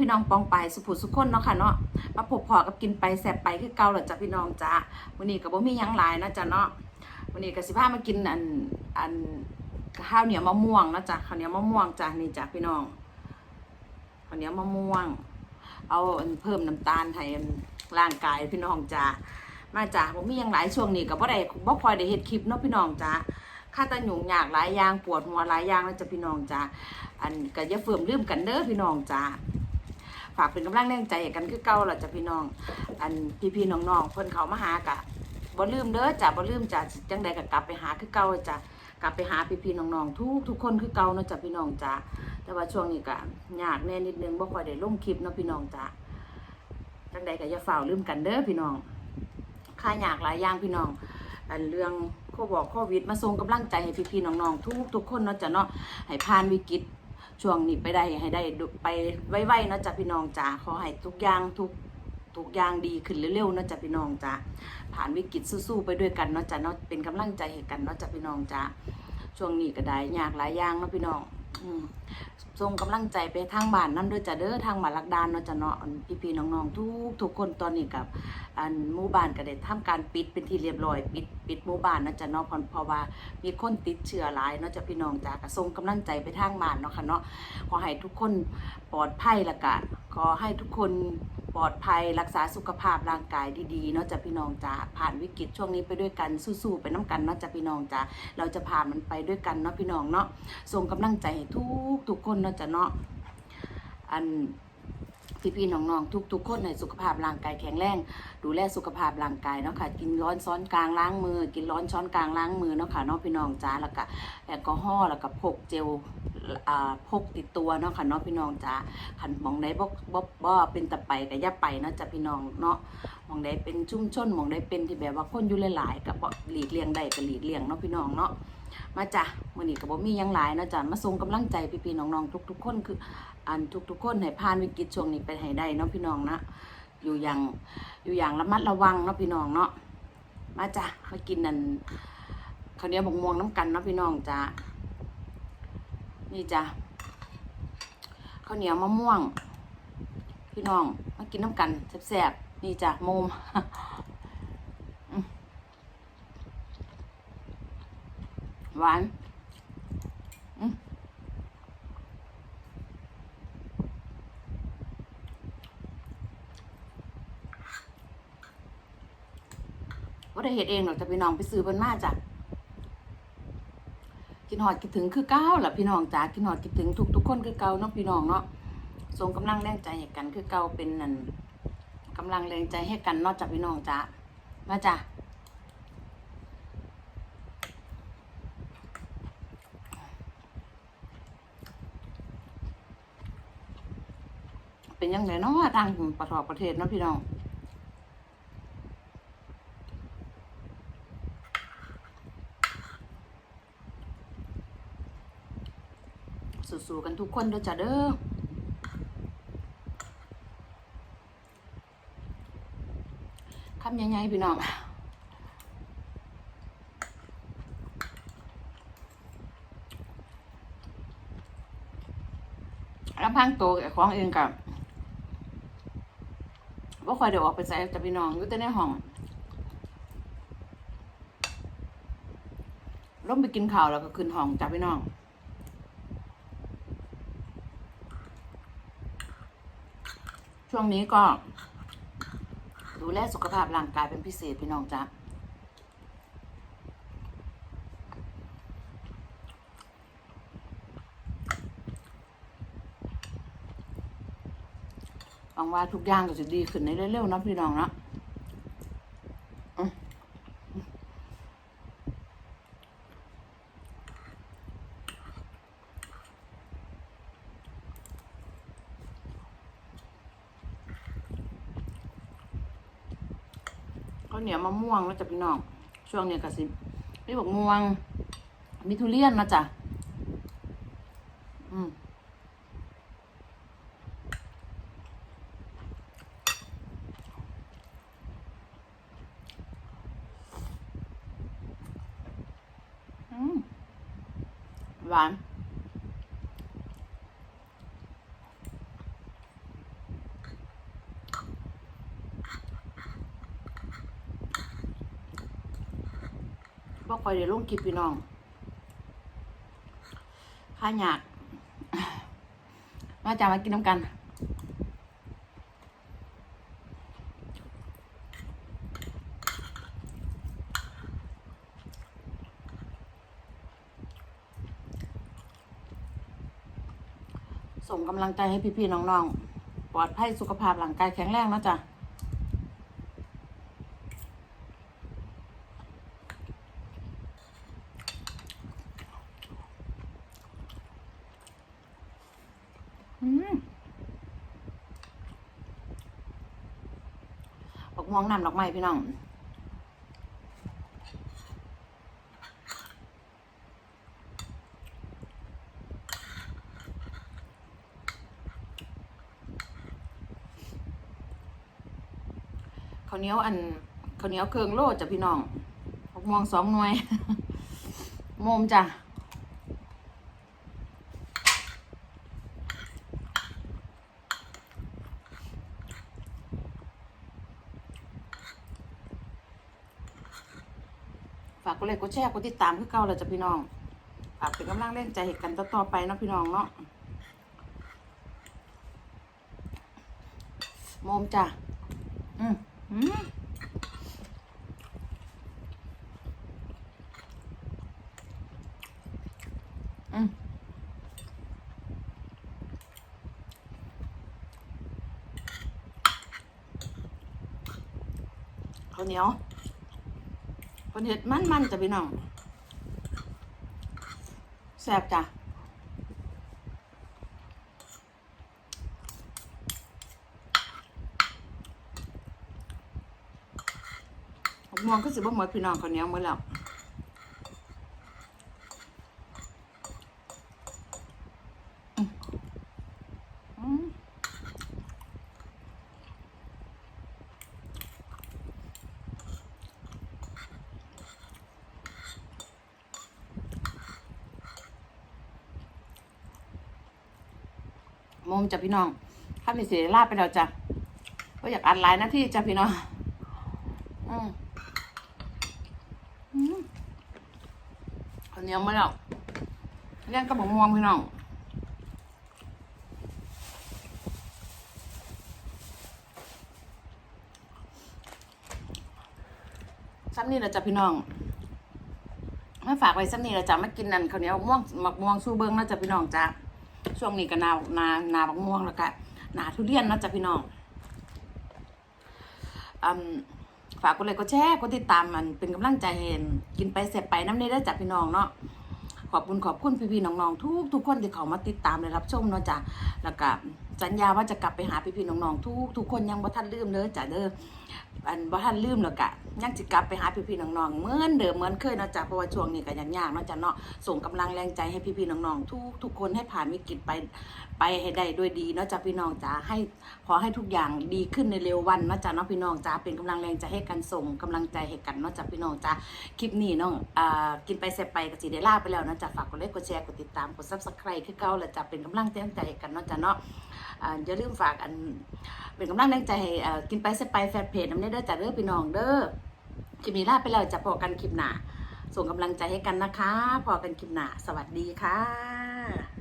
พี่น้องปองไปสุภุสุขคนเนาะค่ะเนาะมาพบพอกับกินไปแสบไปคือเก่าแหละจ้ะพี่น้องจ้าวันนี้ก็บ่มียังหลายเนาะจ้ะเนาะวันนี้ก็สิพามากินอันอันข้าวเหนียวมะม่วงเนาะจ้ะข้าวเหนียวมะม่วงจ้ะนี่จ้ะพี่น้องข้าวเหนียวมะม่วง เอาเพิ่มน้ำตาลให้ร่างกายพี่น้องจ้ามาจ้ะบ่มียังหลายช่วงนี้ก็บ่ได้บ่ค่อยได้เฮ็ดคลิปเนาะพี่น้องจ้าค่าตะหยุ่งยากหลายอย่างปวดหัวหลายอย่างนะจ้ะพี่น้องจ้าอันก็อย่าเฟื่อมลืมกันเด้อพี่น้องจ้า ฝากเป็นกำลังแรงใจกันคือเก่าล่ะจ้ะพี่น้อง อันพี่ๆน้องๆเพิ่นเขามาหากะบ่ลืมเด้อจ้ะบ่ลืมจ้ะจังใดก็กลับไปหาคือเก่าจ้ะกลับไปหาพี่ๆน้องๆทุกทุกคนคือเก่าเนาะจ้ะพี่น้องจ้ะแต่ว่าช่วงนี้ก็ยากแน่นิดนึงบ่ค่อยได้ลงคลิปเนาะพี่น้องจ้ะจังใดก็อย่าฝ่าลืมกันเด้อพี่น้องค่ายากหลายอย่างพี่น้องอันเรื่องโคบอกโควิดมาส่งกำลังใจให้พี่ๆน้องๆทุกทุกคนเนาะจ้ะเนาะให้ผ่านวิกฤต ช่วงนี้ไปได้ให้ได้ไปไวๆเนาะจ้ะพี่น้องจ้าขอให้ทุกอย่างทุกทุกอย่างดีขึ้นเร็วๆเนาะจ้ะพี่น้องจ้าผ่านวิกฤตสู้ๆไปด้วยกันเนาะจ้ะเนาะเป็นกำลังใจให้กันเนาะจ้ะพี่น้องจ้าช่วงนี้ก็ได้ยากหลายอย่างเนาะพี่น้องอืม ส่งกำลังใจไปทางบ้านนั่นด้วยจ้ะเด้อทางมาลักดานเนาะจ้ะเนาะอันพี่น้องๆทุกทุกคนตอนนี้กับอันหมู่บ้านก็ได้ทำการปิดเป็นที่เรียบร้อย ปิดปิดหมู่บ้านนะจ้ะเนาะเพราะว่ามีคนติดเชื้อหลายเนาะจ้ะพี่น้องจ้าก็ส่งกำลังใจไปทางบ้านเนาะค่ะเนาะขอให้ทุกคนปลอดภัยละกะขอให้ทุกคนปลอดภัยรักษาสุขภาพร่างกายดีๆเนาะจ้ะพี่น้องจ้าผ่านวิกฤตช่วงนี้ไปด้วยกันสู้ๆไปน้ำกันเนาะจ้ะพี่น้องจ้าเราจะผ่านมันไปด้วยกันเนาะพี่น้องเนาะส่งกำลังใจให้ทุกทุกคนเนาะจ้ะเนาะอันพี่ๆน้องๆทุกๆคนในสุขภาพร่างกายแข็งแรง ดูแลสุขภาพร่างกายเนาะค่ะ กินร้อนซ้อนกลางล้างมือ กินร้อนช้อนกลางล้างมือเนาะค่ะเนาะพี่น้องจ้าแล้วก็แอลกอฮอล์แล้วก็พกเจล พกติดตัวเนาะค่ะเนาะพี่น้องจ้าขันมองใดบ่บ่บ่เป็นตะไปก็อย่าไปเนาะจ้ะพี่น้องเนาะมองใดเป็นชุ่มชนมองใดเป็นที่แบบว่าคนอยู่หลายๆก็บ่หลีกเลี่ยงได้ก็หลีกเลี่ยงเนาะพี่น้องเนาะมาจ้ะมื้อนี้ก็บ่มียังหลายเนาะจ้ะมาส่งกำลังใจพี่ๆน้องๆทุก ๆ คนคืออันทุก ๆ คนให้ผ่านวิกฤตช่วงนี้ไปให้ได้เนาะพี่น้องนะอยู่อย่างอยู่อย่างระมัดระวังเนาะพี่น้องเนาะมาจ้ะมากินนั่นข้าวเหนียวบกม่วงน้ำกันเนาะพี่น้องจ้ะ นี่จ้ะข้าวเหนียวมะม่วง พี่น้องมากินน้ำกันแซ่บๆนี่จ้ะโมมอืมหวานว่าได้เห็ดเองหรอกแต่พี่น้องไปซื้อเพิ่นมาจ้ะ กินหอดคิดถึงคือเก้าล่ะพี่น้องจ๋ากินหอดคิดถึงทุกทุกๆคนคือเก่าเนาะพี่น้องเนาะส่งกำลังแรงใจให้กันคือเก่าเป็นนั่นกำลังแรงใจให้กันนอกจากพี่น้องจ๋ามาจ้ะเป็นยังไงเนาะทางประทอประเทศเนาะพี่น้อง สู้ๆกันทุกคนเด้อจ้ะเด้อคำยังไงพี่น้องลำพังตัวกับของเองกับว่าคอยเดี๋ยวออกไปใส่จะพี่น้องอยู่แต่ในห้องลงไปกินข้าวแล้วก็ขึ้นห้องจ้ะพี่น้อง ช่วงนี้ก็ ดูแลสุขภาพร่างกายเป็นพิเศษพี่น้องจ๊ะหวังว่าทุกอย่างก็จะดีขึ้นในเร็วๆนะพี่น้องเนาะ ข้าวเหนียวมะม่วงแล้วจ้ะพี่น้อง ช่วงนี้ก็สิมีบอกม่วง มีทุเรียนนะจ๊ะอืมอืมหวาน บ่ค่อยได้ลงคลิปพี่น้องข้าอยากมาจามากินน้ำกันส่งกำลังใจให้พี่ๆน้องๆ ปลอดภัยสุขภาพร่างกายแข็งแรงนะจ๊ะ บักม่วงน้ำดอกไม้พี่น้องข้าวเหนียวอันข้าวเหนียวเครื่องโลดจ้ะพี่น้องบักม่วงสองหน่วย โมมจ้ะ ฝากก ดไลค์กดแชร์กดติดตามคือเก่าเลยจ้ะพี่น้องฝากเป็นกำลังแรงใจให้กันต่อๆไปเนาะพี่น้องเนาะโมมจ้ะอืมอืมอืมข้าวเหนียว คนเห็ดมันมันๆจ้ะพี่น้องแซ่บจ้ะมองก็สิบ่หมดพี่น้องคนนี้เหมดแล้ว โมมจ้ะพี่น้องถ้ามีเสียลาบไปแล้วจ้ะก็อยากอ่านไลน์น้าที่จ้ะพี่น้องอืมอืมข้าวเหนียวมาแล้วเลี้ยงกับหมูม่วงพี่น้องซ้ำนี่เราจะพี่น้องมาฝากไว้ซ้ำนี่เราจะมากินนั่นข้าวเหนียวม่วงหมักม่วงสู้เบิ้งเนาะจ้ะพี่น้องจ้ะ ช่วงนี้ก็นานานาบักม่วงแล้วก็นาทุเรียนนาะจ้ะพี่น้องอืมฝากกดไลค์กดแชร์กดติดตามมันเป็นกำลังใจให้กินไปเสร็จไปน้ำเนได้จากพี่น้องเนาะขอบคุณขอบคุณพี่ๆน้องๆทุกทุกคนที่เขามาติดตามและรับชมเนาะจ้ะแล้วก็สัญญาว่าจะกลับไปหาพี่ๆน้องๆทุกทุกคนยังบ่ทันลืมเด้อจ้ะเด้อ อันบ่ทันลืมแล้วก็ยังจะกลับไปหาพี่ๆน้องๆเหมือนเดิมเหมือนเคยเนาะจ้ะเพราะว่าช่วงนี้ก็ยังยากเนาะจ้ะเนาะส่งกำลังแรงใจให้พี่ๆน้องๆทุกทุกคนให้ผ่านวิกฤตไปไปให้ได้ด้วยดีเนาะจ้ะพี่น้องจ้ะให้ขอให้ทุกอย่างดีขึ้นในเร็ววันเนาะจ๊ะเนาะพี่น้องจ้าเป็นกำลังแรงใจให้กันส่งกำลังใจให้กันเนาะจ้ะพี่น้องจ้าคลิปนี้น้องอ่ากินไปเสร็จไปก็สิได้ลาไปแล้วเนาะจ้ะฝากกดไลค์กดแชร์กดติดตามกดซับสไครต์คือเก่าแล้วจ้ะเป็นกำลังใจให้กันเนาะจ้ะเนาะอย่าลืมฝากอัน เป็นกำลังแรงใจให้กินไปเสไปแฟนเพจน้ำเด้อเด้อจัดเด้อพี่น้องเด้อคลิปนี้ลาไปแล้วจะพอกันคลิปหน้าส่งกำลังใจให้กันนะคะ พอกันคลิปหน้าสวัสดีค่ะ